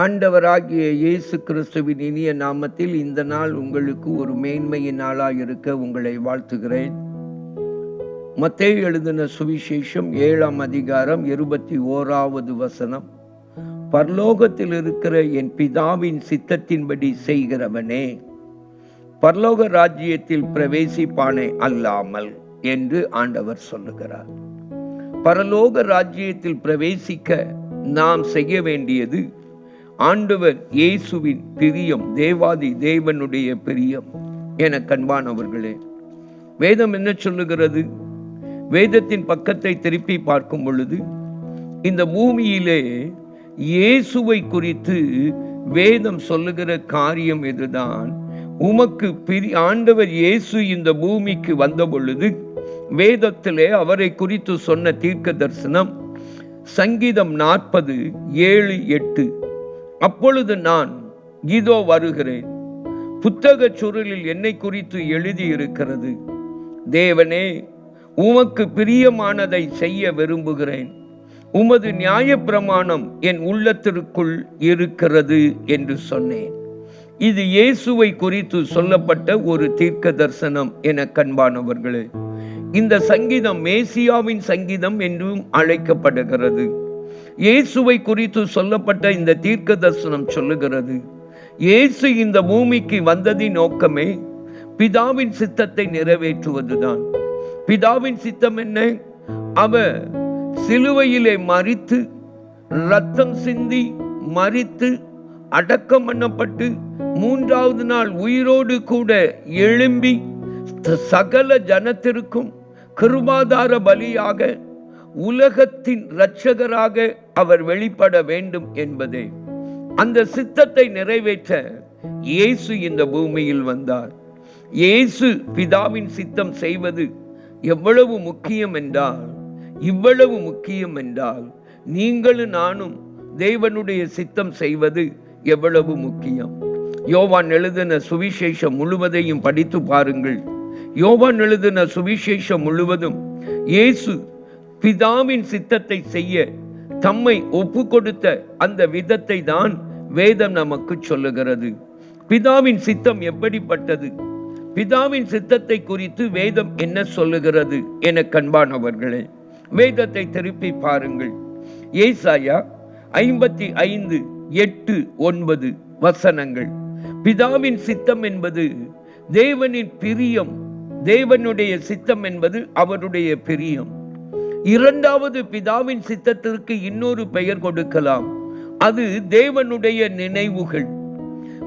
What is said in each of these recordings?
ஆண்டவராகிய இயேசு கிறிஸ்துவின் இனிய நாமத்தில் இந்த நாள் உங்களுக்கு ஒரு மேன்மையின் நாளாக இருக்க உங்களை வாழ்த்துகிறேன். மத்தேயு எழுதின சுவிசேஷம் ஏழாம் அதிகாரம் இருபத்தி ஓராவது வசனம். பரலோகத்தில் இருக்கிற என் பிதாவின் சித்தத்தின்படி செய்கிறவனே பரலோக ராஜ்யத்தில் பிரவேசிப்பானே அல்லாமல் என்று ஆண்டவர் சொல்லுகிறார். பரலோக ராஜ்யத்தில் பிரவேசிக்க நாம் செய்ய வேண்டியது ஆண்டவர் இயேசுவின் பிரியம் தேவாதி தேவனுடைய பிரியம் என கண்பானவர்களே. வேதம் என்ன சொல்லுகிறது? வேதத்தின் பக்கத்தை திருப்பி பார்க்கும் பொழுது இந்த பூமியிலே இயேசுவை குறித்து வேதம் சொல்லுகிற காரியம் இதுதான் உமக்கு பிரி ஆண்டவர் இயேசு இந்த பூமிக்கு வந்த பொழுது வேதத்திலே அவரை குறித்து சொன்ன தீர்க்க தரிசனம் சங்கீதம் நாற்பது ஏழு எட்டு. அப்பொழுது நான் இதோ வருகிறேன். புத்தக சுருளில் என்னை குறித்து எழுதியிருக்கிறது. தேவனே உமக்கு பிரியமானதை செய்ய விரும்புகிறேன். உமது நியாயப்பிரமாணம் என் உள்ளத்திற்குள் இருக்கிறது என்று சொன்னேன். இது இயேசுவை குறித்து சொல்லப்பட்ட ஒரு தீர்க்க தரிசனம் என கண்பானவர்களே. இந்த சங்கீதம் மேசியாவின் சங்கீதம் என்றும் அழைக்கப்படுகிறது. இயேசுவை குறித்து சொல்லப்பட்ட இந்த தீர்க்க தரிசனம் சொல்லுகிறது. இயேசு இந்த பூமிக்கு வந்ததின் நோக்கமே பிதாவின் சித்தத்தை நிறைவேற்றுவதுதான். பிதாவின் சித்தம் என்ன? அவர் சிலுவையிலே மறித்து ரத்தம் சிந்தி மறித்து அடக்கம் பண்ணப்பட்டு மூன்றாவது நாள் உயிரோடு கூட எழும்பி சகல ஜனத்திற்கும் கிருபாதார பலியாக உலகத்தின் இரட்சகராக அவர் வெளிப்பட வேண்டும் என்பதே. அந்த சித்தத்தை நிறைவேற்ற இயேசு இந்த பூமியில் வந்தார். இயேசு பிதாவின் சித்தம் செய்வது எவ்வளவு முக்கியம் என்றால் இவ்வளவு முக்கியம் என்றால் நீங்களும் நானும் தேவனுடைய சித்தம் செய்வது எவ்வளவு முக்கியம். யோவான் எழுதின சுவிசேஷம் முழுவதையும் படித்து பாருங்கள். யோவான் எழுதின சுவிசேஷம் முழுவதும் இயேசு பிதாவின் சித்தத்தை செய்ய தம்மை ஒப்பு கொடுத்த அந்த விதத்தை தான் வேதம் நமக்கு சொல்லுகிறது. பிதாவின் சித்தம் எப்படிப்பட்டது? பிதாவின் சித்தத்தை குறித்து வேதம் என்ன சொல்லுகிறது என கண்பானவர்களே வேதத்தை திருப்பி பாருங்கள். ஏசாயா ஐம்பத்தி ஐந்து எட்டு ஒன்பது வசனங்கள். பிதாவின் சித்தம் என்பது தேவனின் பிரியம். தேவனுடைய சித்தம் என்பது அவருடைய பிரியம். இரண்டாவது பிதாவின் சித்தத்திற்கு இன்னொரு பெயர் கொடுக்கலாம். அது தேவனுடைய நினைவுகள்.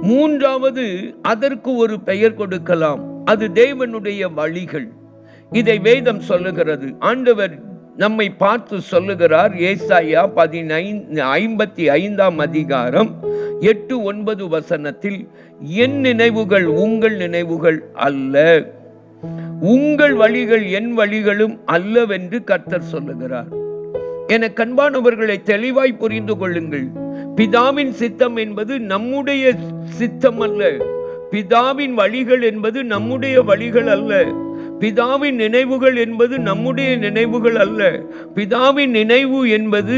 மூன்றாவது அதற்கு ஒரு பெயர் கொடுக்கலாம். அது தேவனுடைய வழிகள். இதை வேதம் சொல்லுகிறது. ஆண்டவர் நம்மை பார்த்து சொல்லுகிறார். ஏசாயா பதினைந்து ஐம்பத்தி ஐந்தாம் அதிகாரம் எட்டு ஒன்பது வசனத்தில் என் நினைவுகள் உங்கள் நினைவுகள் அல்ல. உங்கள் வழிகள் என் வழிகளும் அல்லவென்று கர்த்தர் சொல்லுகிறார். என கண்பானவர்களை தெளிவாய் புரிந்து கொள்ளுங்கள். பிதாவின் சித்தம் என்பது நம்முடைய சித்தம் அல்ல. பிதாவின் வழிகள் என்பது நம்முடைய வழிகள் அல்ல. பிதாவின் நினைவுகள் என்பது நம்முடைய நினைவுகள் அல்ல. பிதாவின் நினைவு என்பது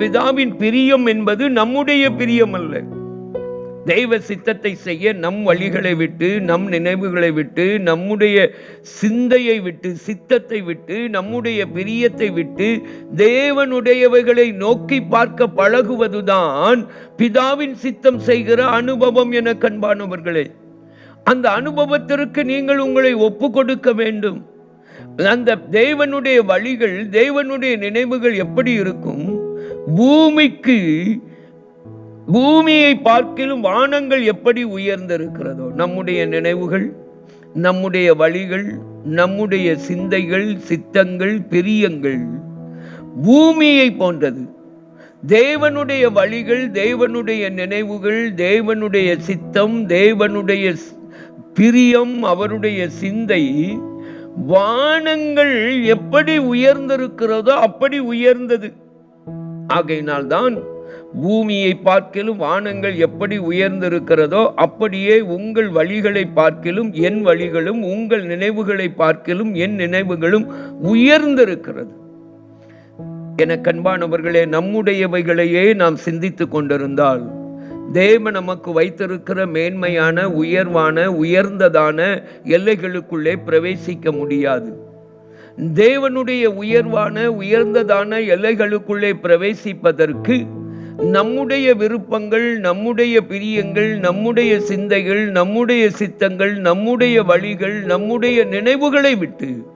பிதாவின் பிரியம் என்பது நம்முடைய பிரியம் அல்ல. தெய்வ சித்தத்தை செய்ய நம் வழிகளை விட்டு நம் நினைவுகளை விட்டு நம்முடைய சிந்தையை விட்டு சித்தத்தை விட்டு நம்முடைய பிரியத்தை விட்டு தேவனுடையவைகளை நோக்கி பார்க்க பழகுவதுதான் பிதாவின் சித்தம் செய்கிற அனுபவம் என கண்பானவர்களே. அந்த அனுபவத்திற்கு நீங்கள் உங்களை ஒப்பு கொடுக்க வேண்டும். அந்த தேவனுடைய வழிகள் தேவனுடைய நினைவுகள் எப்படி இருக்கும்? பூமிக்கு பூமியை பார்க்கிலும் வானங்கள் எப்படி உயர்ந்திருக்கிறதோ நம்முடைய நினைவுகள் நம்முடைய வழிகள் நம்முடைய சிந்தைகள் சித்தங்கள் பிரியங்கள் பூமியை போன்றது. தேவனுடைய வழிகள் தேவனுடைய நினைவுகள் தேவனுடைய சித்தம் தேவனுடைய பிரியம் அவருடைய சிந்தை வானங்கள் எப்படி உயர்ந்திருக்கிறதோ அப்படி உயர்ந்தது. ஆகையினால்தான் பூமியை பார்க்கிலும் வானங்கள் எப்படி உயர்ந்திருக்கிறதோ அப்படியே உங்கள் வழிகளை பார்க்கிலும் என் வழிகளும் உங்கள் நினைவுகளை பார்க்கிலும் என் நினைவுகளும் உயர்ந்திருக்கிறது. என கண்பானவர்களே நம்முடையவைகளையே நாம் சிந்தித்து கொண்டிருந்தால் தேவ நமக்கு வைத்திருக்கிற மேன்மையான உயர்வான உயர்ந்ததான எல்லைகளுக்குள்ளே பிரவேசிக்க முடியாது. தேவனுடைய உயர்வான உயர்ந்ததான எல்லைகளுக்குள்ளே பிரவேசிப்பதற்கு நம்முடைய விருப்பங்கள் நம்முடைய பிரியங்கள் நம்முடைய சிந்தைகள் நம்முடைய சித்தங்கள் நம்முடைய வழிகள் நம்முடைய நினைவுகளை விட்டு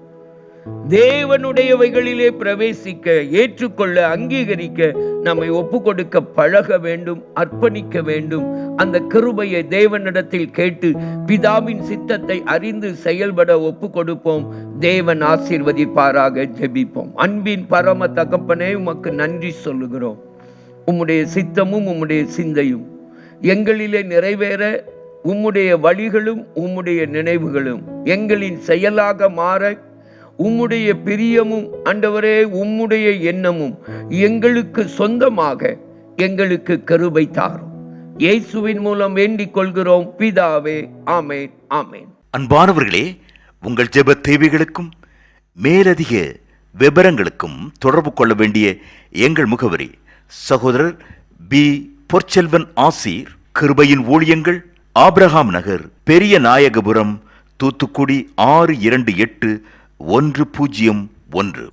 தேவனுடையவைகளிலே பிரவேசிக்க ஏற்றுக்கொள்ள அங்கீகரிக்க நம்மை ஒப்பு கொடுக்க பழக வேண்டும் அர்ப்பணிக்க வேண்டும். அந்த கிருபையை தேவனிடத்தில் கேட்டு பிதாவின் சித்தத்தை அறிந்து செயல்பட ஒப்பு கொடுப்போம் தேவன் ஆசீர்வதிப்பாராக ஜெபிப்போம். அன்பின் பரம தகப்பனே உமக்கு நன்றி சொல்லுகிறோம். உம்முடைய சித்தமும் உம்முடைய சிந்தையும் எங்களிலே நிறைவேற உம்முடைய வழிகளும் உம்முடைய நினைவுகளும் எங்களின் செயலாக மாற உம்முடைய பிரியமும் அண்டவரே உம்முடைய எண்ணமும் எங்களுக்கு சொந்தமாக எங்களுக்கு கருவை தாரும். இயேசுவின் மூலம் வேண்டிக் கொள்கிறோம். பிதாவே ஆமேன் ஆமேன். அன்பானவர்களே உங்கள் ஜெப தேவைகளுக்கும் மேலதிக விவரங்களுக்கும் தொடர்பு கொள்ள வேண்டிய எங்கள் முகவரி சகோதரர் பி. பொற்செல்வன் ஆசீர் கிருபையின் ஊழியங்கள் ஆப்ரஹாம் நகர் பெரிய நாயகபுரம் தூத்துக்குடி ஆறு இரண்டு எட்டு ஒன்று பூஜ்ஜியம் ஒன்று.